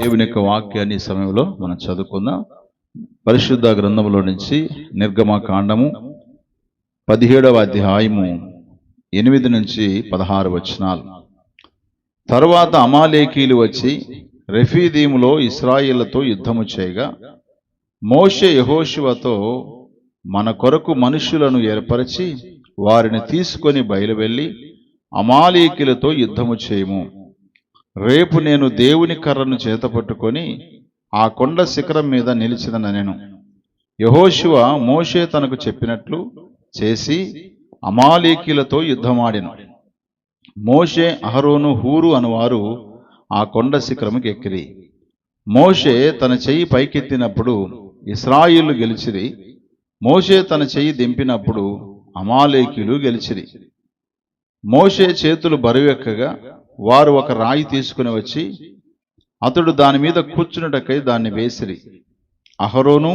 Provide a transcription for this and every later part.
దేవుని యొక్క వాక్యాన్ని సమయంలో మనం చదువుకుందాం. పరిశుద్ధ గ్రంథములో నుంచి నిర్గమ కాండము పదిహేడవ అధ్యాయము ఎనిమిది నుంచి పదహారు వచనాలు. తరువాత అమాలేకీలు వచ్చి రెఫీదీములో ఇస్రాయిలతో యుద్ధము చేయగా మోషే యహోశివతో మన కొరకు మనుషులను ఏర్పరిచి వారిని తీసుకొని బయలువెళ్ళి అమాలేకీలతో యుద్ధము చేయము. రేపు నేను దేవుని కర్రను చేతపట్టుకొని ఆ కొండ శిఖరం మీద నిలిచిదనెను యహోశివ మోషే తనకు చెప్పినట్లు చేసి అమాలేకీలతో యుద్ధమాడెను. మోషే అహరోను హూరు అనువారు ఆ కొండ శిఖరముకి ఎక్కిరి. మోషే తన చెయ్యి పైకెత్తినప్పుడు ఇస్రాయిలు గెలిచిరి. మోషే తన చెయ్యి దింపినప్పుడు అమాలేకీలు గెలిచిరి. మోషే చేతులు బరువెక్కగా వారు ఒక రాయి తీసుకుని వచ్చి అతడు దాని మీద కూర్చున్నటకై దాన్ని వేసిరి. అహరోను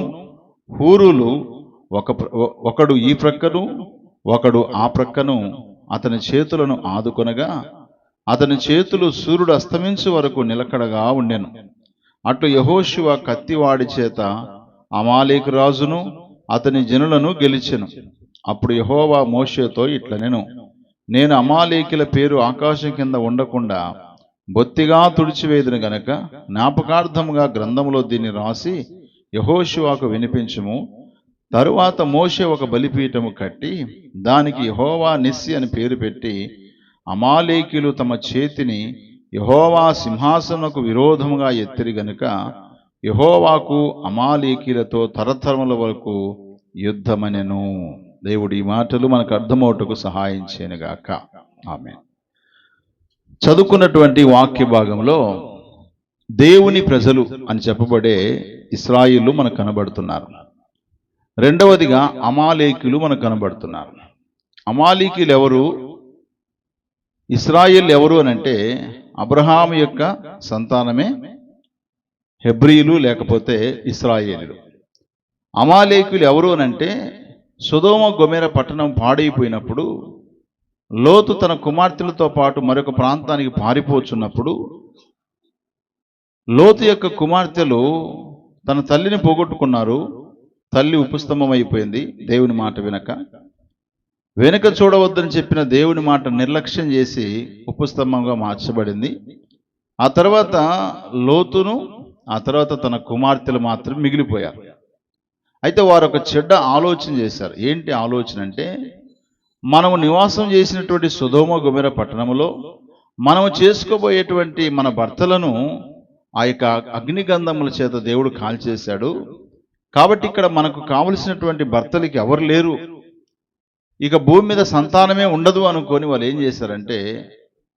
హూరులు ఒక ఒకడు ఈ ప్రక్కను ఒకడు ఆ ప్రక్కను అతని చేతులను ఆదుకొనగా అతని చేతులు సూర్యుడు అస్తమించు వరకు నిలకడగా ఉండెను. అటు యహోశివ కత్తివాడి చేత అమాలేకు రాజును అతని జనులను గెలిచెను. అప్పుడు యహోవా మోషేతో ఇట్లనెను. నేను అమాలేకుల పేరు ఆకాశం కింద ఉండకుండా బొత్తిగా తుడిచివేదును గనక జ్ఞాపకార్థముగా గ్రంథములో దీన్ని రాసి యహోశివాకు వినిపించము. తరువాత మోషే ఒక బలిపీఠము కట్టి దానికి యహోవా నిస్సి అని పేరు పెట్టి అమాలేకులు తమ చేతిని యహోవా సింహాసనకు విరోధముగా ఎత్తిరి గనుక యహోవాకు అమాలేకీలతో తరతరముల వరకు యుద్ధమనెను. దేవుడి ఈ మాటలు మనకు అర్థమవుటకు సహాయం చేయనుగాక. ఆమె చదువుకున్నటువంటి వాక్య భాగంలో దేవుని ప్రజలు అని చెప్పబడే ఇస్రాయిలు మనకు కనబడుతున్నారు. రెండవదిగా అమాలేకులు మనకు కనబడుతున్నారు. అమాలీకులు ఎవరు ఇస్రాయిల్ ఎవరు అని అంటే అబ్రహాం యొక్క సంతానమే హెబ్రీలు లేకపోతే ఇస్రాయేలీలు అమాలేకులు ఎవరు అని అంటే సుధోమ గొమెర పట్టణం పాడైపోయినప్పుడు లోతు తన కుమార్తెలతో పాటు మరొక ప్రాంతానికి పారిపోచున్నప్పుడు లోతు యొక్క కుమార్తెలు తన తల్లిని పోగొట్టుకున్నారు. తల్లి ఉపస్తంభం అయిపోయింది దేవుని మాట వెనక. వెనుక చూడవద్దని చెప్పిన దేవుని మాట నిర్లక్ష్యం చేసి ఉపస్తంభంగా మార్చబడింది. ఆ తర్వాత లోతును ఆ తర్వాత తన కుమార్తెలు మాత్రం మిగిలిపోయారు. అయితే వారు ఒక చెడ్డ ఆలోచన చేశారు. ఏంటి ఆలోచన అంటే మనము నివాసం చేసినటువంటి సుధోమ గుమెర పట్టణములో మనము చేసుకోబోయేటువంటి మన భర్తలను ఆ యొక్క అగ్నిగంధముల చేత దేవుడు కాల్చేశాడు. కాబట్టి ఇక్కడ మనకు కావలసినటువంటి భర్తలకి ఎవరు లేరు. ఇక భూమి మీద సంతానమే ఉండదు అనుకొని వాళ్ళు ఏం చేశారంటే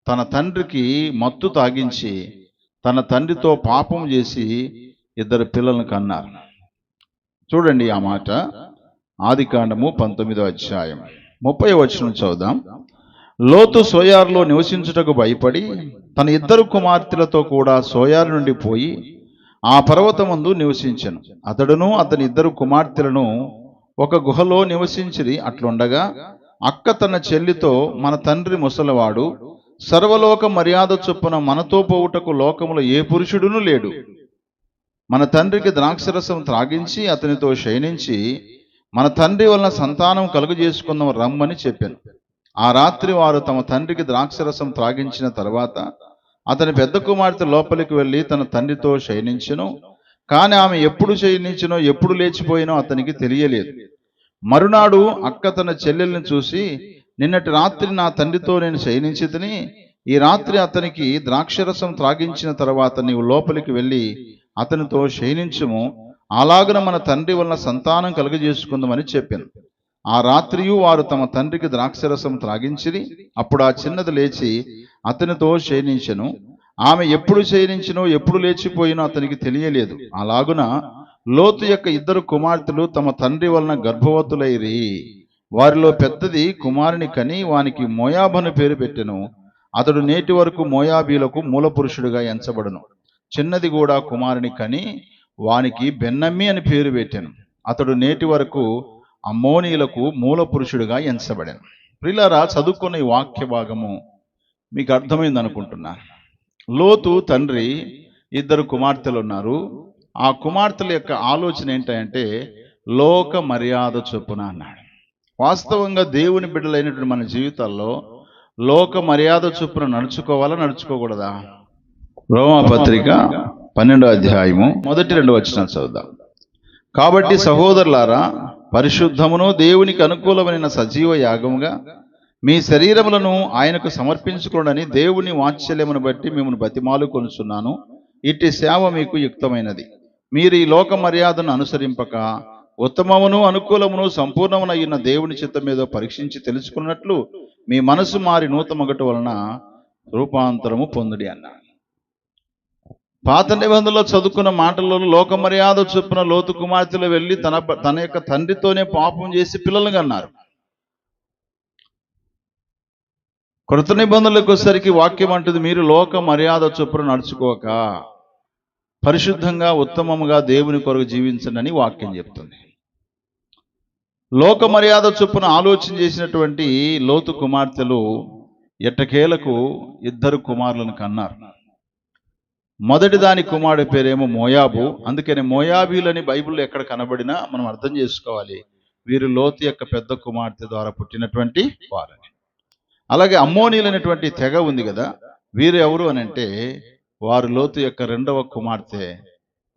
తన తండ్రికి మత్తు తాగించి తన తండ్రితో పాపం చేసి ఇద్దరు పిల్లలను కన్నారు. చూడండి ఆ మాట. ఆది కాండము పంతొమ్మిదో అధ్యాయం. ముప్పై వచనం చదుదాం లోతు సోయార్లో నివసించుటకు భయపడి తన ఇద్దరు కుమార్తెలతో కూడా సోయార్ నుండి పోయి ఆ పర్వతమందు నివసించను. అతడును అతని ఇద్దరు కుమార్తెలను ఒక గుహలో నివసించిరి. అట్లుండగా అక్క తన చెల్లితో మన తండ్రి ముసలివాడు సర్వలోక మర్యాద చొప్పున మనతో పోవుటకు లోకములో ఏ పురుషుడును లేడు. మన తండ్రికి ద్రాక్షరసం త్రాగించి అతనితో శయనించి మన తండ్రి వలన సంతానం కలుగజేసుకుందాం రమ్మని చెప్పాను. ఆ రాత్రి వారు తమ తండ్రికి ద్రాక్షరసం త్రాగించిన తర్వాత అతని పెద్ద కుమార్తె లోపలికి వెళ్ళి తన తండ్రితో శయనించను. కానీ ఆమె ఎప్పుడు శయనించినో ఎప్పుడు లేచిపోయినో అతనికి తెలియలేదు. మరునాడు అక్క తన చెల్లెల్ని చూసి నిన్నటి రాత్రి నా తండ్రితో నేను శయనించితిని ఈ రాత్రి అతనికి ద్రాక్షరసం త్రాగించిన తర్వాత నీవు లోపలికి వెళ్ళి అతనితో శయనించుము అలాగున మన తండ్రి వలన సంతానం కలుగజేసుకుందామని చెప్పాను. ఆ రాత్రియు వారు తమ తండ్రికి ద్రాక్షరసం త్రాగించిరి. అప్పుడు ఆ చిన్నది లేచి అతనితో శయనించెను ఆమె ఎప్పుడు శయనించినో ఎప్పుడు లేచిపోయినో అతనికి తెలియలేదు. అలాగున లోతు యొక్క ఇద్దరు కుమార్తెలు తమ తండ్రి వలన గర్భవతులైరి. వారిలో పెద్దది కుమారుని కని వానికి మోయాబను పేరు పెట్టెను. అతడు నేటి వరకు మోయాబీలకు మూలపురుషుడిగా ఎంచబడును. చిన్నది కూడా కుమారుని కని వానికి బెన్నమ్మి అని పేరు పెట్టాను. అతడు నేటి వరకు అమ్మోనీలకు మూల పురుషుడిగా ఎంచబడాను. ప్రిలారా చదువుకున్న ఈ వాక్య భాగము మీకు అర్థమైంది అనుకుంటున్నా. లోతు తండ్రి ఇద్దరు కుమార్తెలు ఉన్నారు. ఆ కుమార్తెల యొక్క ఆలోచన ఏంటంటే లోక మర్యాద చొప్పున అన్నాడు. వాస్తవంగా దేవుని బిడ్డలైనటువంటి మన జీవితాల్లో లోక మర్యాద చొప్పున నడుచుకోవాలా నడుచుకోకూడదా? రోమాపత్రిక పన్నెండో అధ్యాయము మొదటి రెండు వచ్చిన చదువుదాం. కాబట్టి సహోదరులారా పరిశుద్ధమును దేవునికి అనుకూలమైన సజీవ యాగముగా మీ శరీరములను ఆయనకు సమర్పించుకోండి దేవుని వాత్సల్యమును బట్టి మిమ్మల్ని బతిమాలు కొనుచున్నాను. ఇట్టి సేవ మీకు యుక్తమైనది. మీరు ఈ లోక మర్యాదను అనుసరింపక ఉత్తమమును అనుకూలమును సంపూర్ణమునయ్యున్న దేవుని చిత్తం మీద పరీక్షించి తెలుసుకున్నట్లు మీ మనసు మారి నూతమగటు వలన రూపాంతరము పొందుడి అన్నాడు. పాత నిబంధనలో చదువుకున్న మాటలలో లోక మర్యాద చొప్పున లోతు కుమార్తెలు వెళ్ళి తన తన యొక్క తండ్రితోనే పాపం చేసి పిల్లలను అన్నారు. కృత నిబంధనలకు వచ్చేసరికి వాక్యం అంటుంది మీరు లోక మర్యాద చొప్పున నడుచుకోక పరిశుద్ధంగా ఉత్తమముగా దేవుని కొరకు జీవించండి వాక్యం చెప్తుంది. లోక మర్యాద చొప్పున ఆలోచన చేసినటువంటి లోతు కుమార్తెలు ఎట్టకేలకు ఇద్దరు కుమారులను కన్నారు. మొదటి దాని కుమారుడి పేరేమో మోయాబు. అందుకని మోయాబీలని బైబిల్లో ఎక్కడ కనబడినా మనం అర్థం చేసుకోవాలి. వీరు లోతు యొక్క పెద్ద కుమార్తె ద్వారా పుట్టినటువంటి వారని. అలాగే అమ్మోనీలైనటువంటి తెగ ఉంది కదా వీరు ఎవరు అని అంటే వారు లోతు యొక్క రెండవ కుమార్తె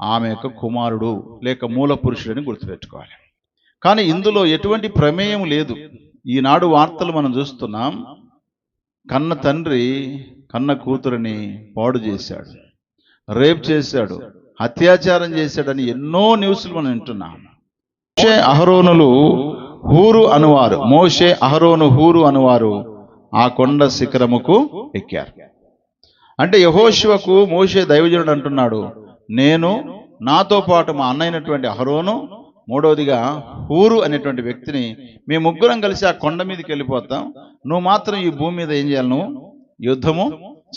ఆమె యొక్క కుమారుడు లేక మూల పురుషుడని గుర్తుపెట్టుకోవాలి. కానీ ఇందులో ఎటువంటి ప్రమేయం లేదు. ఈనాడు వార్తలు మనం చూస్తున్నాం కన్న తండ్రి కన్న కూతురిని పాడు చేశాడు. రేప్ చేశాడు అత్యాచారం చేశాడని ఎన్నో న్యూస్లు మనం వింటున్నాం. మోషే అహరోనులు హూరు అనువారు మోషే అహరోను హూరు అనువారు ఆ కొండ శిఖరముకు ఎక్కారు. అంటే యహోశివకు మోషే దైవజనుడు అంటున్నాడు నేను నాతో పాటు మా అన్నైనటువంటి అహరోను మూడవదిగా హూరు అనేటువంటి వ్యక్తిని మేము ముగ్గురం కలిసి ఆ కొండ మీదకి వెళ్ళిపోతాం. నువ్వు మాత్రం ఈ భూమి మీద ఏం చేయాలి నువ్వు? యుద్ధము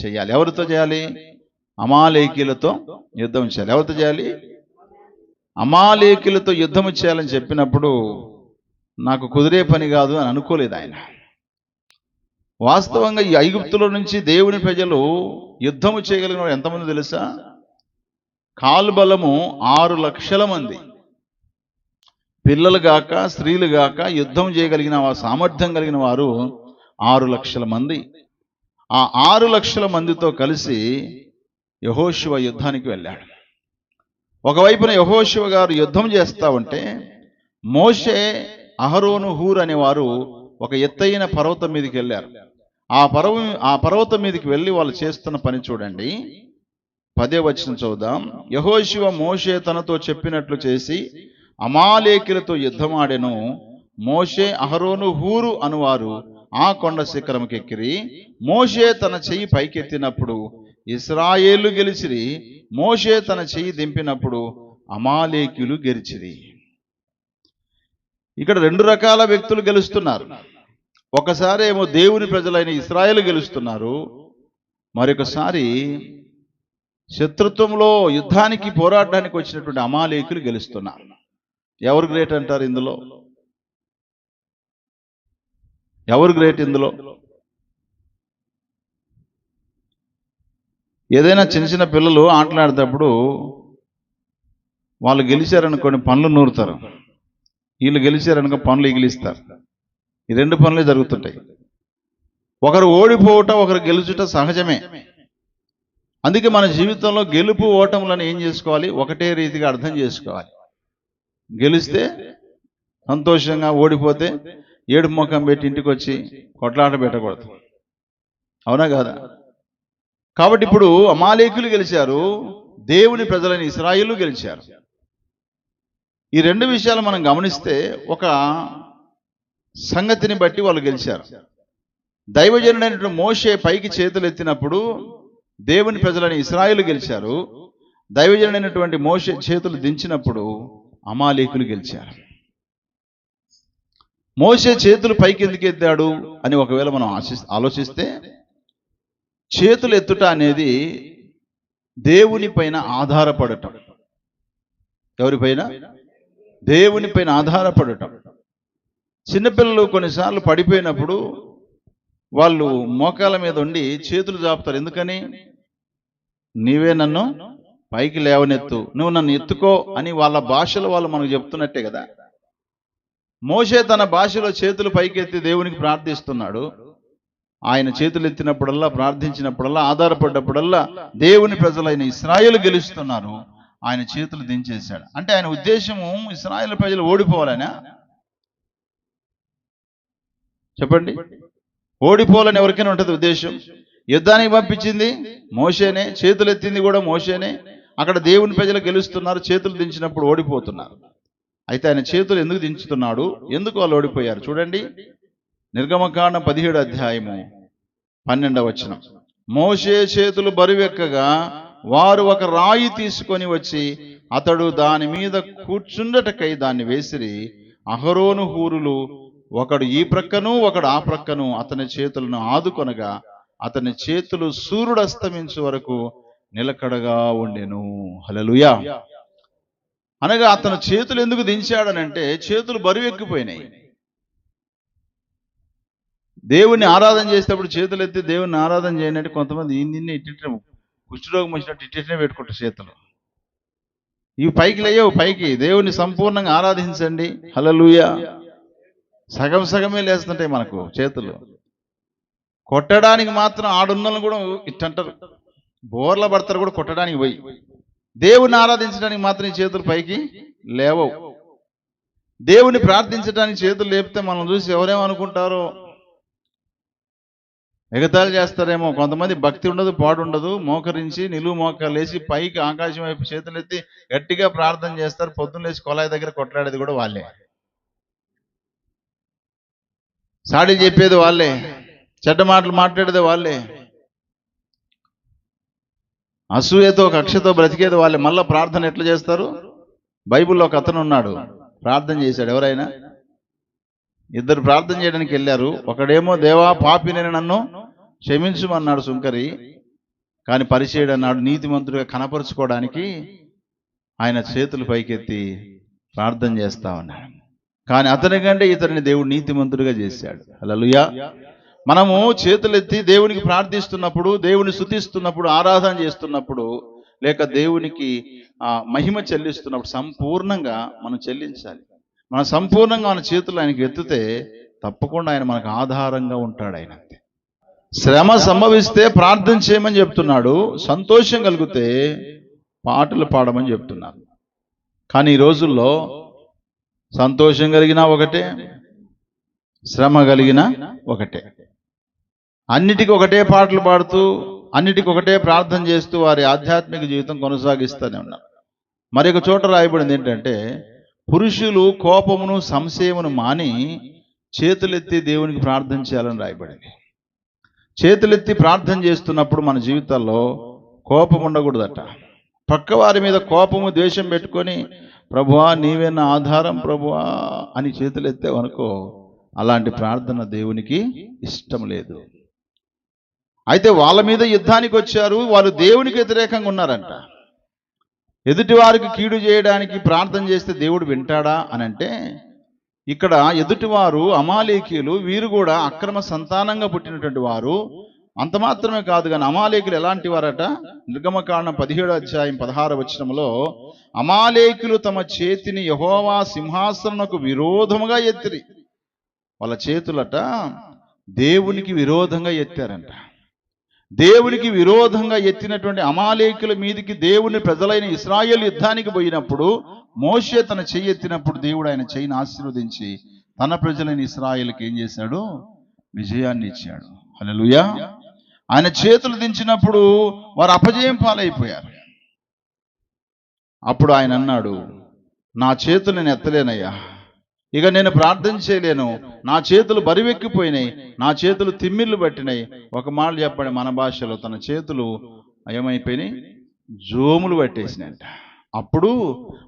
చేయాలి. ఎవరితో చేయాలి? అమాలేకీలతో యుద్ధం చేయాలి. ఎవరితో చేయాలి? అమాలేకీలతో యుద్ధము చేయాలని చెప్పినప్పుడు నాకు కుదిరే పని కాదు అని అనుకోలేదు ఆయన. వాస్తవంగా ఈ ఐగుప్తుల నుంచి దేవుని ప్రజలు యుద్ధము చేయగలిగిన వారు ఎంతమంది తెలుసా? కాల్బలము ఆరు లక్షల మంది. పిల్లలు గాక స్త్రీలు గాక యుద్ధం చేయగలిగిన వారు సామర్థ్యం కలిగిన వారు ఆరు లక్షల మంది. ఆ ఆరు లక్షల మందితో కలిసి యహోశివ యుద్ధానికి వెళ్ళాడు. ఒకవైపున యహోశివ గారు యుద్ధం చేస్తా ఉంటే మోషే అహరోను హూర్ అనేవారు ఒక ఎత్తైన పర్వతం మీదకి వెళ్ళారు. ఆ పర్వ ఆ పర్వతం మీదకి వెళ్ళి వాళ్ళు చేస్తున్న పని చూడండి. పదే వచ్చిన చూద్దాం యహోశివ మోషే తనతో చెప్పినట్లు చేసి అమాలేకులతో యుద్ధమాడెను. మోషే అహరోను హూరు అనువారు ఆ కొండ శిఖరంకెక్కిరి మోషే తన చెయ్యి పైకెత్తినప్పుడు ఇస్రాయేలు గెలిచిరి మోషే తన చెయ్యి దింపినప్పుడు అమాలేకులు గెలిచిరి. ఇక్కడ రెండు రకాల వ్యక్తులు గెలుస్తున్నారు. ఒకసారి ఏమో దేవుని ప్రజలైన ఇస్రాయేల్ గెలుస్తున్నారు. మరొకసారి శత్రుత్వంలో యుద్ధానికి పోరాడడానికి వచ్చినటువంటి అమాలేకులు గెలుస్తున్నారు. ఎవరు గ్రేట్ అంటారు ఇందులో? ఎవరు గ్రేట్ ఇందులో? ఏదైనా చిన్న చిన్న పిల్లలు ఆటలాడేటప్పుడు వాళ్ళు గెలిచారనుకోని పనులు నూరుతారు. వీళ్ళు గెలిచారనుకో పనులు ఎగిలిస్తారు. ఈ రెండు పనులే జరుగుతుంటాయి. ఒకరు ఓడిపోవట ఒకరు గెలుచుట సహజమే. అందుకే మన జీవితంలో గెలుపు ఓటములను ఏం చేసుకోవాలి? ఒకటే రీతిగా అర్థం చేసుకోవాలి. గెలిస్తే సంతోషంగా ఓడిపోతే ఏడు ముఖం పెట్టి ఇంటికి వచ్చి కొట్లాట పెట్టకూడదు. అవునా కాదా? కాబట్టి ఇప్పుడు అమాలేకులు గెలిచారు దేవుని ప్రజలైన ఇస్రాయిలు గెలిచారు. ఈ రెండు విషయాలు మనం గమనిస్తే ఒక సంగతిని బట్టి వాళ్ళు గెలిచారు. దైవజనుడైనటువంటి మోషే పైకి చేతులు ఎత్తినప్పుడు దేవుని ప్రజలని ఇస్రాయిలు గెలిచారు. దైవజనుడైనటువంటి మోషే చేతులు దించినప్పుడు అమాలేకులు గెలిచారు. మోషే చేతులు పైకి ఎందుకు ఎత్తాడు అని ఒకవేళ మనం ఆశి ఆలోచిస్తే చేతులు ఎత్తుట అనేది దేవుని పైన ఆధారపడటం. ఎవరిపైన దేవుని పైన ఆధారపడటం. చిన్నపిల్లలు కొన్నిసార్లు పడిపోయినప్పుడు వాళ్ళు మోకాల మీద ఉండి చేతులు చాపుతారు ఎందుకని? నీవే నన్ను పైకి లేవనెత్తు. నువ్వు నన్ను ఎత్తుకో అని వాళ్ళ భాషలో వాళ్ళు మనకు చెప్తున్నట్టే కదా. మోషే తన భాషలో చేతులు పైకెత్తి దేవునికి ప్రార్థిస్తున్నాడు. ఆయన చేతులు ఎత్తినప్పుడల్లా ప్రార్థించినప్పుడల్లా ఆధారపడ్డప్పుడల్లా దేవుని ప్రజలైన ఇస్రాయేల్ గెలుస్తున్నారు. ఆయన చేతులు దించేశాడు. అంటే ఆయన ఉద్దేశము ఇస్రాయేల్ ప్రజలు ఓడిపోవాలనా? చెప్పండి. ఓడిపోవాలని ఎవరికైనా ఉంటుంది ఉద్దేశం? యుద్ధానికి పంపించింది మోసేనే చేతులు ఎత్తింది కూడా మోషేనే. అక్కడ దేవుని ప్రజలు గెలుస్తున్నారు చేతులు దించినప్పుడు ఓడిపోతున్నారు. అయితే ఆయన చేతులు ఎందుకు దించుతున్నాడు? ఎందుకు వాళ్ళు ఓడిపోయారు? చూడండి. నిర్గమకాండం పదిహేడు అధ్యాయము పన్నెండవ వచనం. మోషే చేతులు బరువెక్కగా వారు ఒక రాయి తీసుకొని వచ్చి అతడు దాని మీద కూర్చుండటకై దాన్ని వేసిరి. అహరోను హూరులు ఒకడు ఈ ప్రక్కను ఒకడు ఆ ప్రక్కను అతని చేతులను ఆదుకొనగా అతని చేతులు సూర్యుడు అస్తమించు వరకు నిలకడగా ఉండెను. హలలుయా అనగా అతను చేతులు ఎందుకు దించాడనంటే చేతులు బరువెక్కిపోయినాయి. దేవుణ్ణి ఆరాధన చేసేటప్పుడు చేతులు ఎత్తి దేవుణ్ణి ఆరాధన చేయనంటే కొంతమంది ఇన్ని నిన్నే ఇట్టిట్టే కుష్ఠరోగం వచ్చినట్టు ఇట్టిట్టే పెట్టుకుంటారు చేతులు. ఇవి పైకి లేవు పైకి. దేవుణ్ణి సంపూర్ణంగా ఆరాధించండి. హలలుయ సగం సగమే లేస్తుంటాయి మనకు చేతులు. కొట్టడానికి మాత్రం ఆడున్నలను కూడా ఇట్టంటారు. బోర్ల పడతారు కూడా కొట్టడానికి పోయి. దేవుని ఆరాధించడానికి మాత్రం ఈ చేతులు పైకి లేవవు. దేవుని ప్రార్థించడానికి చేతులు లేపితే మనం చూసి ఎవరేమనుకుంటారో ఎగతాళి చేస్తారేమో. కొంతమంది భక్తి ఉండదు పాడు ఉండదు మోకరించి నిలువు మోకాలు లేచి పైకి ఆకాశం వైపు చేతులు ఎత్తి గట్టిగా ప్రార్థన చేస్తారు. పొద్దున్న లేచి కొలాయి దగ్గర కొట్లాడేది కూడా వాళ్ళే. సాడి చెప్పేది వాళ్ళే. చెడ్డ మాటలు మాట్లాడేది వాళ్ళే. అసూయతో కక్షతో బ్రతికేది వాళ్ళే. మళ్ళీ ప్రార్థన ఎట్లా చేస్తారు? బైబిల్లో ఒక అతను ఉన్నాడు. ప్రార్థన చేశాడు. ఎవరైనా? ఇద్దరు ప్రార్థన చేయడానికి వెళ్ళారు. ఒకడేమో దేవా పాపి నేను నన్ను క్షమించమన్నాడు సుంకరి కానీ పరిచయుడు అన్నాడు నీతిమంతుడిగా కనపరుచుకోవడానికి ఆయన చేతులు పైకెత్తి ప్రార్థన చేస్తా ఉన్నాడు. కానీ అతని కంటే ఇతరిని దేవుడు నీతిమంతుడిగా చేశాడు. అలలుయా మనము చేతులెత్తి దేవునికి ప్రార్థిస్తున్నప్పుడు దేవుని శుతిస్తున్నప్పుడు ఆరాధన చేస్తున్నప్పుడు లేక దేవునికి మహిమ చెల్లిస్తున్నప్పుడు సంపూర్ణంగా మనం చెల్లించాలి. మనం సంపూర్ణంగా మన చేతులు ఆయనకి ఎత్తితే తప్పకుండా ఆయన మనకు ఆధారంగా ఉంటాడు ఆయన. శ్రమ సంభవిస్తే ప్రార్థన చేయమని చెప్తున్నాడు. సంతోషం కలిగితే పాటలు పాడమని చెప్తున్నాడు కానీ ఈ రోజుల్లో సంతోషం కలిగినా ఒకటే శ్రమ కలిగిన ఒకటే. అన్నిటికీ ఒకటే పాటలు పాడుతూ అన్నిటికీ ఒకటే ప్రార్థన చేస్తూ వారి ఆధ్యాత్మిక జీవితం కొనసాగిస్తూనే ఉన్నారు మరి ఒక చోట రాయబడింది ఏంటంటే పురుషులు కోపమును సంశయమును మాని చేతులెత్తి దేవునికి ప్రార్థన చేయాలని రాయబడింది. చేతులెత్తి ప్రార్థన చేస్తున్నప్పుడు మన జీవితాల్లో కోపం ఉండకూడదట. పక్క వారి మీద కోపము ద్వేషం పెట్టుకొని ప్రభువా నీవే నా ఆధారం ప్రభువా అని చేతులెత్తావనుకో అలాంటి ప్రార్థన దేవునికి ఇష్టం లేదు. అయితే వాళ్ళ మీద యుద్ధానికి వచ్చారు వాళ్ళు దేవునికి వ్యతిరేకంగా ఉన్నారంట. ఎదుటి వారికి కీడు చేయడానికి ప్రార్థన చేస్తే దేవుడు వింటాడా అని అంటే ఇక్కడ ఎదుటివారు అమాలేకీయులు వీరు కూడా అక్రమ సంతానంగా పుట్టినటువంటి వారు. అంత మాత్రమే కాదు కానీ అమాలేకులు ఎలాంటి వారట? నిర్గమకాండం పదిహేడు అధ్యాయం పదహారు వచనంలో అమాలేకులు తమ చేతిని యహోవా సింహాసనకు విరోధముగా ఎత్తిరి. వాళ్ళ చేతులట దేవునికి విరోధంగా ఎత్తారంట. దేవునికి విరోధంగా ఎత్తినటువంటి అమాలేకుల మీదికి దేవుని ప్రజలైన ఇస్రాయేల్ యుద్ధానికి పోయినప్పుడు మోషే తన చెయ్యి ఎత్తినప్పుడు దేవుడు ఆయన చెయ్యిని ఆశీర్వదించి తన ప్రజలైన ఇస్రాయిల్కి ఏం చేశాడు? విజయాన్ని ఇచ్చాడు. హలలుయా ఆయన చేతులు దించినప్పుడు వారు అపజయం పాలైపోయారు. అప్పుడు ఆయన అన్నాడు నా చేతులు నేను ఎత్తలేనయ్యా. ఇక నేను ప్రార్థన చేయలేను. నా చేతులు బరివెక్కిపోయినాయి. నా చేతులు తిమ్మిళ్ళు పట్టినాయి. ఒక మాట చెప్పండి మన భాషలో తన చేతులు ఏమైపోయినాయి జోములు పట్టేసినాయంట. అప్పుడు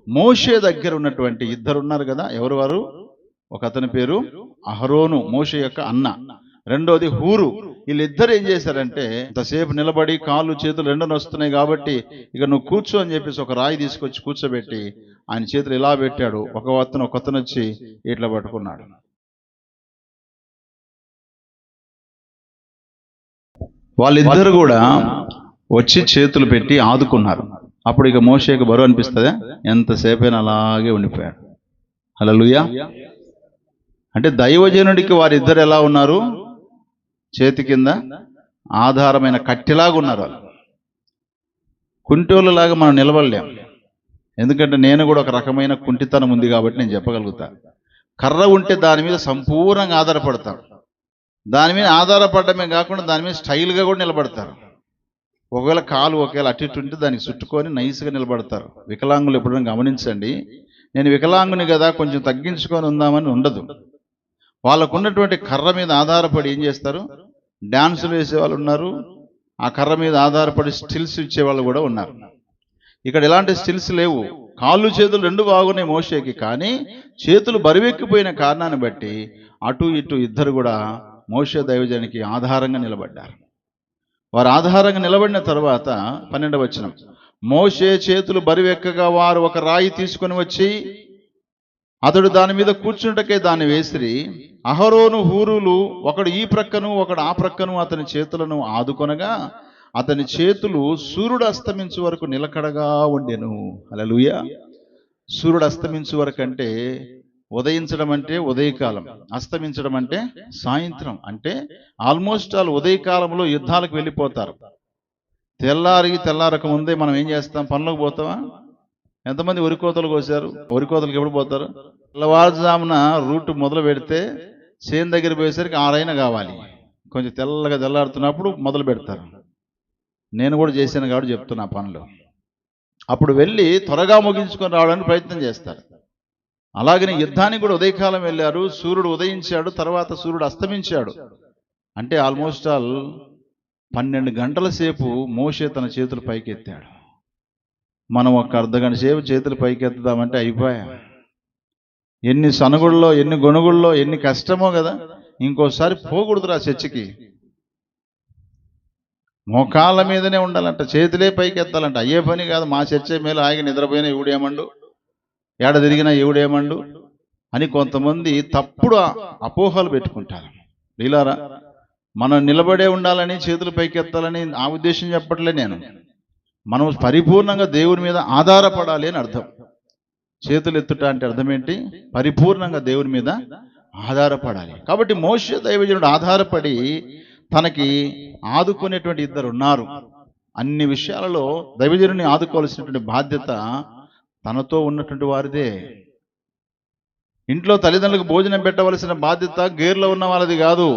మోషే దగ్గర ఉన్నటువంటి ఇద్దరు ఉన్నారు కదా ఎవరు వారు? ఒక అతని పేరు అహరోను మోషే యొక్క అన్న. రెండోది హూరు. వీళ్ళిద్దరు ఏం చేశారంటే ఇంతసేపు నిలబడి కాళ్ళు చేతులు రెండు వస్తున్నాయి కాబట్టి ఇక నువ్వు కూర్చో అని చెప్పేసి ఒక రాయి తీసుకొచ్చి కూర్చోబెట్టి ఆయన చేతులు ఇలా పెట్టాడు. ఒక అతను ఒక అతను వచ్చి ఇట్లా పట్టుకున్నాడు. వాళ్ళిద్దరు కూడా వచ్చి చేతులు పెట్టి ఆదుకున్నారు. అప్పుడు ఇక మోషేకి బరువు అనిపిస్తుందా? ఎంతసేపైనా అలాగే ఉండిపోయాడు. అలలుయా అంటే దైవజనుడికి వారిద్దరు ఎలా ఉన్నారు? చేతి కింద ఆధారమైన కట్టెలాగా ఉన్నారు వాళ్ళు. కుంటోళ్ళలాగా మనం నిలబడలేం. ఎందుకంటే నేను కూడా ఒక రకమైన కుంటితనం ఉంది కాబట్టి నేను చెప్పగలుగుతా. కర్ర ఉంటే దాని మీద సంపూర్ణంగా ఆధారపడతారు. దాని మీద ఆధారపడమే కాకుండా దాని మీద స్టైల్గా కూడా నిలబడతారు. ఒకవేళ కాలు ఒకవేళ అటు ఇటు ఉంటే దానికి చుట్టుకొని నైస్గా నిలబడతారు. వికలాంగులు ఎప్పుడైనా గమనించండి. నేను వికలాంగుని కదా కొంచెం తగ్గించుకొని ఉందామని ఉండదు. వాళ్ళకు ఉన్నటువంటి కర్ర మీద ఆధారపడి ఏం చేస్తారు? డాన్సులు వేసే వాళ్ళు ఉన్నారు. ఆ కర్ర మీద ఆధారపడి స్టిల్స్ ఇచ్చే వాళ్ళు కూడా ఉన్నారు. ఇక్కడ ఎలాంటి స్టిల్స్ లేవు. కాళ్ళు చేతులు రెండు బాగున్నాయి మోషేకి కానీ చేతులు బరువెక్కిపోయిన కారణాన్ని బట్టి అటు ఇటు ఇద్దరు కూడా మోషే దైవజానికి ఆధారంగా నిలబడ్డారు. వారు ఆధారంగా నిలబడిన తర్వాత పన్నెండవ వచనం. మోషే చేతులు బరువెక్కగా వారు ఒక రాయి తీసుకొని వచ్చి అతడు దాని మీద కూర్చుంటకే దాన్ని వేసిరి. అహరోను హూరులు ఒకడు ఈ ప్రక్కను ఒకడు ఆ ప్రక్కను అతని చేతులను ఆదుకొనగా అతని చేతులు సూర్యుడు అస్తమించు వరకు నిలకడగా ఉండెను. అలలుయ సూర్యుడు అస్తమించు వరకు అంటే ఉదయించడం అంటే ఉదయకాలం అస్తమించడం అంటే సాయంత్రం అంటే ఆల్మోస్ట్ ఆల్ ఉదయకాలంలో యుద్ధాలకు వెళ్ళిపోతారు. తెల్లారి తెల్లారక ముందే మనం ఏం చేస్తాం? పనులకు పోతామా? ఎంతమంది వరికోతలు కోసారు వరికోతలకు ఎప్పుడు పోతారు? తెల్లవారుజామున రూట్ మొదలు పెడితే చేను దగ్గర పోయేసరికి ఆరైనా కావాలి. కొంచెం తెల్లగా తెల్లారుతున్నప్పుడు మొదలు పెడతారు. నేను కూడా చేశాను కాబట్టి చెప్తున్నా పనులు. అప్పుడు వెళ్ళి త్వరగా ముగించుకొని రావడానికి ప్రయత్నం చేస్తారు. అలాగనే యుద్ధానికి కూడా ఉదయకాలం వెళ్ళారు. సూర్యుడు ఉదయించాడు తర్వాత సూర్యుడు అస్తమించాడు. అంటే ఆల్మోస్ట్ ఆల్ పన్నెండు గంటల సేపు మోషే తన చేతులు పైకెత్తాడు. మనం ఒక అర్ధ గంట సేపు చేతులు పైకెత్తుదామంటే అయిపోయా. ఎన్ని సనుగుల్లో ఎన్ని గొనుగుళ్ళో ఎన్ని కష్టమో కదా ఇంకోసారి పోకూడదురా చర్చికి. మోకాళ్ళ మీదనే ఉండాలంట చేతులే పైకి ఎత్తాలంట అయ్యే పని కాదు మా చర్చే మేలు ఆగి నిద్రపోయిన ఇవిడేమండు? ఏడ తిరిగినా ఎవడేమండు అని కొంతమంది తప్పుడు అపోహలు పెట్టుకుంటారు. లీలారా మనం నిలబడే ఉండాలని చేతులు పైకెత్తాలని ఆ ఉద్దేశం చెప్పట్లే నేను. మనం పరిపూర్ణంగా దేవుని మీద ఆధారపడాలి అని అర్థం. చేతులు ఎత్తుట అంటే అర్థం ఏంటి? పరిపూర్ణంగా దేవుని మీద ఆధారపడాలి. కాబట్టి మోస దైవజనుడు ఆధారపడి తనకి ఆదుకునేటువంటి ఇద్దరు ఉన్నారు. అన్ని విషయాలలో దైవజనుని ఆదుకోవాల్సినటువంటి బాధ్యత తనతో ఉన్నటువంటి వారిదే. ఇంట్లో తల్లిదండ్రులకు భోజనం పెట్టవలసిన బాధ్యత గేర్లో ఉన్న వాళ్ళది కాదు.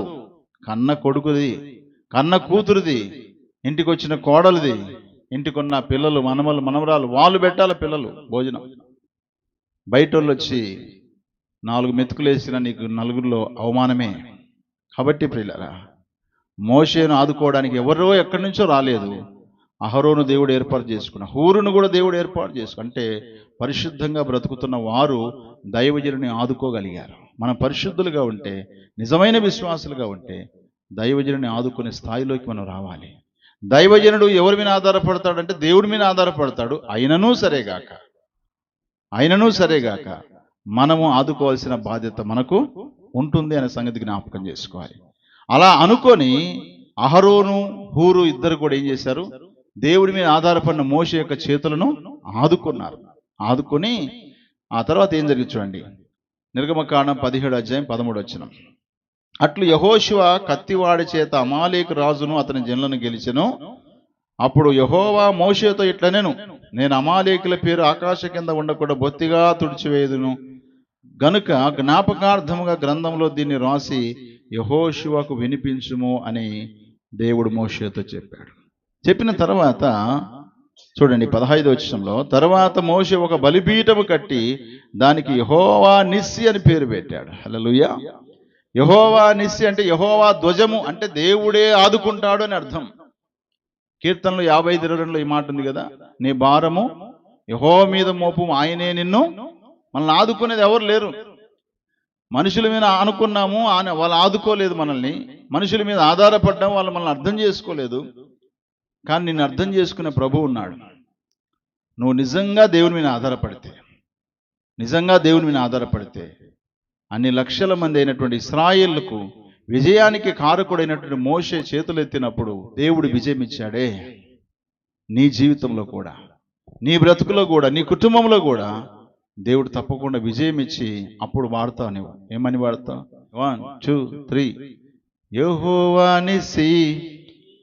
కన్న కొడుకుది కన్న కూతురుది ఇంటికి వచ్చిన కోడలిది ఇంటికి ఉన్న పిల్లలు మనమలు మనమరాలు వాళ్ళు పెట్టాలి పిల్లలు భోజనం. బయట వాళ్ళు వచ్చి నాలుగు మెతుకులు వేసిన నీకు నలుగురిలో అవమానమే. కాబట్టి ప్రియులరా మోషేను ఆదుకోవడానికి ఎవరో ఎక్కడి నుంచో రాలేదు. అహరోను దేవుడు ఏర్పాటు చేసుకున్న హూరును కూడా దేవుడు ఏర్పాటు చేసుకు అంటే పరిశుద్ధంగా బ్రతుకుతున్న వారు దైవజనుని ఆదుకోగలిగారు. మనం పరిశుద్ధులుగా ఉంటే నిజమైన విశ్వాసులుగా ఉంటే దైవజనుని ఆదుకునే స్థాయిలోకి మనం రావాలి. దైవజనుడు ఎవరి మీద ఆధారపడతాడంటే దేవుడి మీద ఆధారపడతాడు. అయిననూ సరేగాక అయిననూ సరేగాక మనము ఆదుకోవాల్సిన బాధ్యత మనకు ఉంటుంది అనే సంగతి జ్ఞాపకం చేసుకోవాలి. అలా అనుకొని అహరోను హూరు ఇద్దరు కూడా ఏం చేశారు? దేవుడి మీద ఆధారపడిన మోస యొక్క చేతులను ఆదుకున్నారు. ఆదుకొని ఆ తర్వాత ఏం జరిగింది చూడండి. నిర్గమకాండం పదిహేడు అధ్యాయం పదమూడు వచ్చిన. అట్లు యహోశివ కత్తివాడి చేత అమాలేకు రాజును అతని జనులను గెలిచెను. అప్పుడు యహోవా మోషేతో ఇట్లనేను. నేను అమాలేకుల పేరు ఆకాశ కింద ఉండకుండా బొత్తిగా తుడిచివేదును గనుక జ్ఞాపకార్థముగా గ్రంథంలో దీన్ని రాసి యహోశివకు వినిపించుము అని దేవుడు మోషేతో చెప్పాడు. చెప్పిన తర్వాత చూడండి పదహైదు వచ్చంలో తర్వాత మోషి ఒక బలిపీఠము కట్టి దానికి యహోవా నిస్సి అని పేరు పెట్టాడు. హలలుయ యహోవా నిస్సి అంటే యహోవా ధ్వజము అంటే దేవుడే ఆదుకుంటాడు అని అర్థం. కీర్తనలు యాభై ఐదు ఇరవై ఈ మాట ఉంది కదా నీ భారము యహో మీద మోపు ఆయనే నిన్ను. మనల్ని ఆదుకునేది ఎవరు లేరు. మనుషుల మీద అనుకున్నాము ఆయన వాళ్ళు ఆదుకోలేదు మనల్ని. మనుషుల మీద ఆధారపడ్డాము వాళ్ళు మనల్ని అర్థం చేసుకోలేదు. కానీ నిన్ను అర్థం చేసుకునే ప్రభు ఉన్నాడు. నువ్వు నిజంగా దేవుని మీద ఆధారపడితే నిజంగా దేవుని మీద ఆధారపడితే అన్ని లక్షల మంది అయినటువంటి ఇస్రాయిల్కు విజయానికి కారకుడైనటువంటి మోషే చేతులెత్తినప్పుడు దేవుడు విజయం ఇచ్చాడే. నీ జీవితంలో కూడా నీ బ్రతుకులో కూడా నీ కుటుంబంలో కూడా దేవుడు తప్పకుండా విజయం ఇచ్చి అప్పుడు వాడతావు నువ్వు ఏమని వాడతావు వన్ టూ త్రీ. యహోవానిసి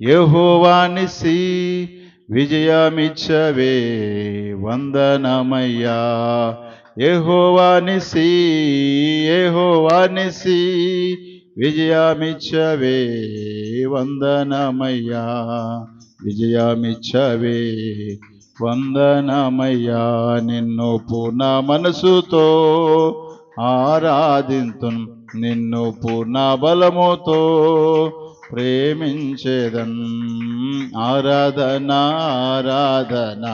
యహోవానిసి విజయమిచ్చవే వందనమయ్యా. యహోవానిసి యహోవానిసి విజయమిచ్చవే వందనమయ్యా. విజయమిచ్చవే వందనమయ్యా. నిన్ను పూర్ణ మనసుతో ఆరాధింతు నిన్ను పూర్ణ బలముతో ప్రేమించేదన్ ఆరాధన ఆరాధన.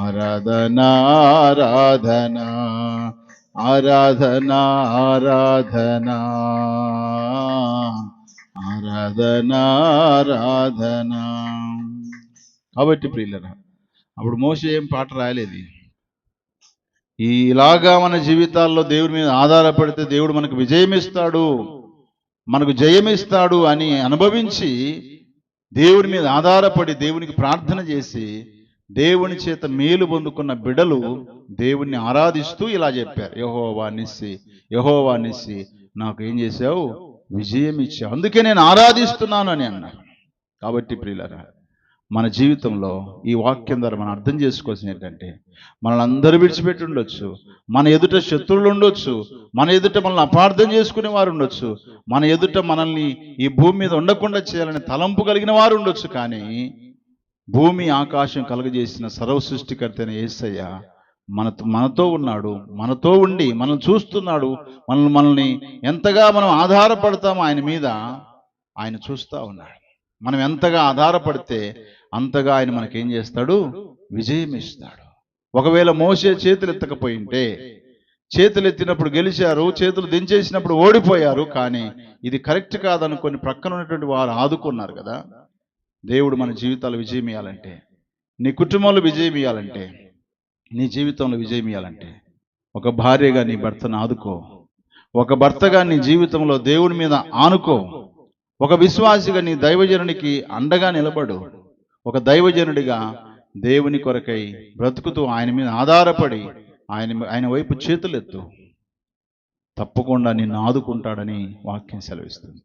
ఆరాధన ఆరాధన. ఆరాధన ఆరాధన. ఆరాధన ఆరాధన. కాబట్టి ప్రియులరా అప్పుడు మోస ఏం పాట రాయలేదు. ఈ ఇలాగా మన జీవితాల్లో దేవుడి మీద ఆధారపడితే దేవుడు మనకు విజయం ఇస్తాడు మనకు జయమిస్తాడు అని అనుభవించి దేవుడి మీద ఆధారపడి దేవునికి ప్రార్థన చేసి దేవుని చేత మేలు పొందుకున్న బిడలు దేవుణ్ణి ఆరాధిస్తూ ఇలా చెప్పారు. యహోవా నిస్సి యహోవా నిస్సి నాకు ఏం చేశావు? విజయం ఇచ్చావు. అందుకే నేను ఆరాధిస్తున్నాను అని అన్నా కాబట్టి ప్రియులరా మన జీవితంలో ఈ వాక్యం ద్వారా మనం అర్థం చేసుకోవాల్సింది ఏంటంటే మనల్ని అందరూ విడిచిపెట్టి ఉండొచ్చు మన ఎదుట శత్రువులు ఉండొచ్చు మన ఎదుట మనల్ని అపార్థం చేసుకునే వారు ఉండొచ్చు మన ఎదుట మనల్ని ఈ భూమి మీద ఉండకుండా చేయాలని తలంపు కలిగిన వారు ఉండొచ్చు కానీ భూమి ఆకాశం కలుగజేసిన సర్వ సృష్టికర్త అయిన యేసయ్య మన మనతో ఉన్నాడు మనతో ఉండి మనల్ని చూస్తున్నాడు మనల్ని మనల్ని ఎంతగా మనం ఆధారపడతామో ఆయన మీద ఆయన చూస్తూ ఉన్నాడు. మనం ఎంతగా ఆధారపడితే అంతగా ఆయన మనకేం చేస్తాడు? విజయం ఇస్తాడు ఒకవేళ మోసే చేతులు ఎత్తకపోయింటే చేతులు ఎత్తినప్పుడు గెలిచారు చేతులు దించేసినప్పుడు ఓడిపోయారు కానీ ఇది కరెక్ట్ కాదనుకొని ప్రక్కన ఉన్నటువంటి వారు ఆదుకున్నారు కదా. దేవుడు మన జీవితాలు విజయం ఇవ్వాలంటే నీ కుటుంబంలో విజయం ఇవ్వాలంటే నీ జీవితంలో విజయం ఇవ్వాలంటే ఒక భార్యగా నీ భర్తను ఆదుకో. ఒక భర్తగా నీ జీవితంలో దేవుని మీద ఆనుకో. ఒక విశ్వాసిగా నీ దైవజనునికి అండగా నిలబడు. ఒక దైవజనుడిగా దేవుని కొరకై బ్రతుకుతూ ఆయన మీద ఆధారపడి ఆయన ఆయన వైపు చేతులెత్తు. తప్పకుండా నిన్ను ఆదుకుంటాడని వాక్యం సెలవిస్తుంది.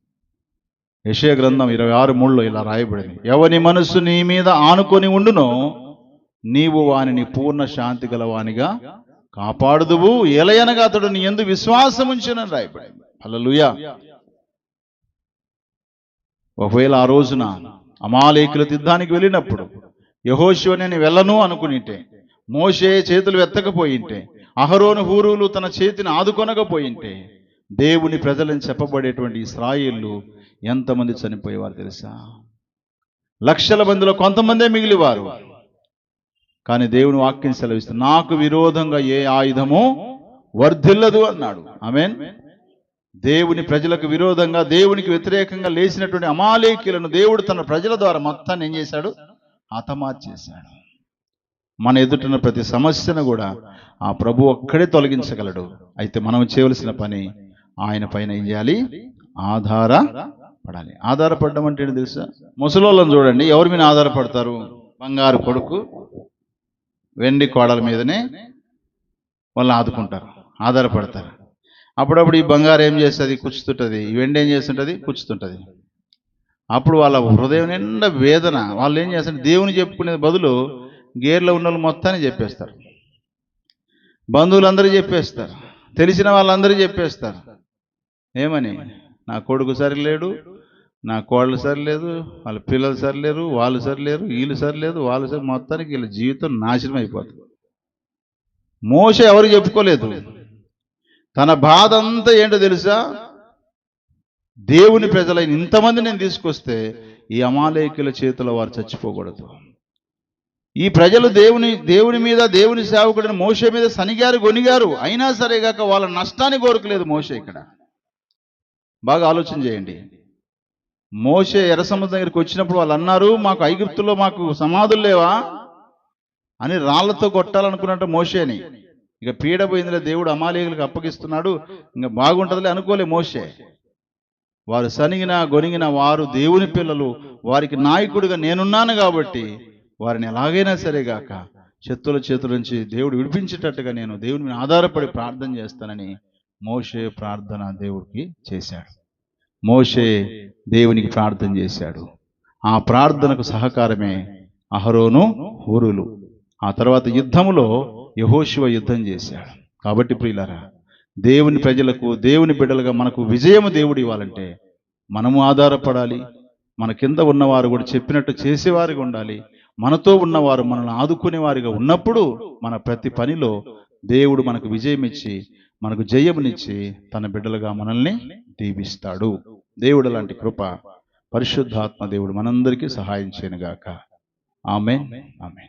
యశయ గ్రంథం ఇరవై ఆరు మూడులో ఇలా రాయబడింది. ఎవని మనస్సు నీ మీద ఆనుకొని ఉండునో నీవు వానిని పూర్ణ శాంతి గలవానిగా కాపాడుదువు. ఎలయనగా అతడు నీ ఎందు విశ్వాసం ఉంచిన రాయబడింది. హల్లెలూయా. ఒకవేళ ఆ రోజున అమాలేకుల యుద్ధానికి వెళ్ళినప్పుడు యహోశివ నేను వెళ్ళను అనుకునింటే మోషే చేతులు వెత్తకపోయింటే అహరోను హూరులు తన చేతిని ఆదుకొనకపోయింటే దేవుని ప్రజలని చెప్పబడేటువంటి ఇస్రాయిళ్ళు ఎంతమంది చనిపోయేవారు తెలుసా? లక్షల మందిలో కొంతమందే మిగిలివారు. కానీ దేవుని వాక్యం సెలవిస్తుంది నాకు విరోధంగా ఏ ఆయుధము వర్ధిల్లదు అన్నాడు. ఆమెన్. దేవుని ప్రజలకు విరోధంగా దేవునికి వ్యతిరేకంగా లేచినటువంటి అమాలేకీలను దేవుడు తన ప్రజల ద్వారా మొత్తాన్ని ఏం చేశాడు? హతమార్చేశాడు మన ఎదుటిన ప్రతి సమస్యను కూడా ఆ ప్రభు ఒక్కడే తొలగించగలడు. అయితే మనం చేయవలసిన పని ఆయన పైన ఏం చేయాలి? ఆధార పడాలి ఆధారపడడం అంటే ఏంటి తెలుసా? ముసలోళ్ళని చూడండి. ఎవరి మీద ఆధారపడతారు? బంగారు కొడుకు వెండి కోడల మీదనే వాళ్ళు ఆదుకుంటారు. ఆధారపడతారు. అప్పుడప్పుడు ఈ బంగారు ఏం చేస్తుంది? కుచ్చుతుంటుంది. ఈ వెండి ఏం చేస్తుంటుంది? కుచ్చుతుంటుంది. అప్పుడు వాళ్ళ హృదయం నిండా వేదన. వాళ్ళు ఏం చేస్తారు? దేవుని చెప్పుకునే బదులు గేర్లో ఉన్న వాళ్ళు మొత్తాన్ని చెప్పేస్తారు. బంధువులందరూ చెప్పేస్తారు. తెలిసిన వాళ్ళందరూ చెప్పేస్తారు. ఏమని? నా కొడుకు సరిలేడు నా కోళ్ళు సరిలేదు వాళ్ళ పిల్లలు సరిలేరు వాళ్ళు సరిలేరు వీళ్ళు సరిలేదు వాళ్ళు సరి మొత్తానికి వీళ్ళ జీవితం నాశనం అయిపోతుంది. మోస ఎవరు చెప్పుకోలేదు. తన బాధ అంతా ఏంటో తెలుసా? దేవుని ప్రజలైన ఇంతమంది నేను తీసుకొస్తే ఈ అమాలేకుల చేతిలో వారు చచ్చిపోకూడదు. ఈ ప్రజలు దేవుని దేవుని మీద దేవుని సేవకుడిని మోసే మీద సనిగారు గొనిగారు. అయినా సరే కాక వాళ్ళ నష్టాన్ని కోరుకోలేదు మోసే ఇక్కడ. బాగా ఆలోచన చేయండి. మోసే ఎర్ర దగ్గరికి వచ్చినప్పుడు వాళ్ళు అన్నారు మాకు ఐగుప్తులో మాకు సమాధులు లేవా? అని రాళ్ళతో కొట్టాలనుకున్నట్టు మోషేని. ఇక పీడ పోయిందిలే దేవుడు అమాలేకులకు అప్పగిస్తున్నాడు. ఇంకా బాగుంటుందిలే అనుకోలే మోసే వారు సనిగిన గొనిగిన వారు దేవుని పిల్లలు. వారికి నాయకుడిగా నేనున్నాను కాబట్టి వారిని ఎలాగైనా సరేగాక శత్రుల చేతుల నుంచి దేవుడు విడిపించేటట్టుగా నేను దేవుని మీద ఆధారపడి ప్రార్థన చేస్తానని మోషే ప్రార్థన దేవుడికి చేశాడు. మోషే దేవునికి ప్రార్థన చేశాడు. ఆ ప్రార్థనకు సహకారమే అహరోను ఊరులు ఆ తర్వాత యుద్ధములో యహోశివ యుద్ధం చేశాడు. కాబట్టి ప్రియులరా దేవుని ప్రజలకు దేవుని బిడ్డలుగా మనకు విజయము దేవుడు ఇవ్వాలంటే మనము ఆధారపడాలి. మన కింద ఉన్నవారు కూడా చెప్పినట్టు చేసేవారిగా ఉండాలి. మనతో ఉన్నవారు మనల్ని ఆదుకునేవారిగా ఉన్నప్పుడు మన ప్రతి పనిలో దేవుడు మనకు విజయం ఇచ్చి మనకు జయమునిచ్చి తన బిడ్డలుగా మనల్ని దీవిస్తాడు. దేవుడు లాంటి కృప పరిశుద్ధాత్మ దేవుడు మనందరికీ సహాయం చేయనుగాక. ఆమె ఆమె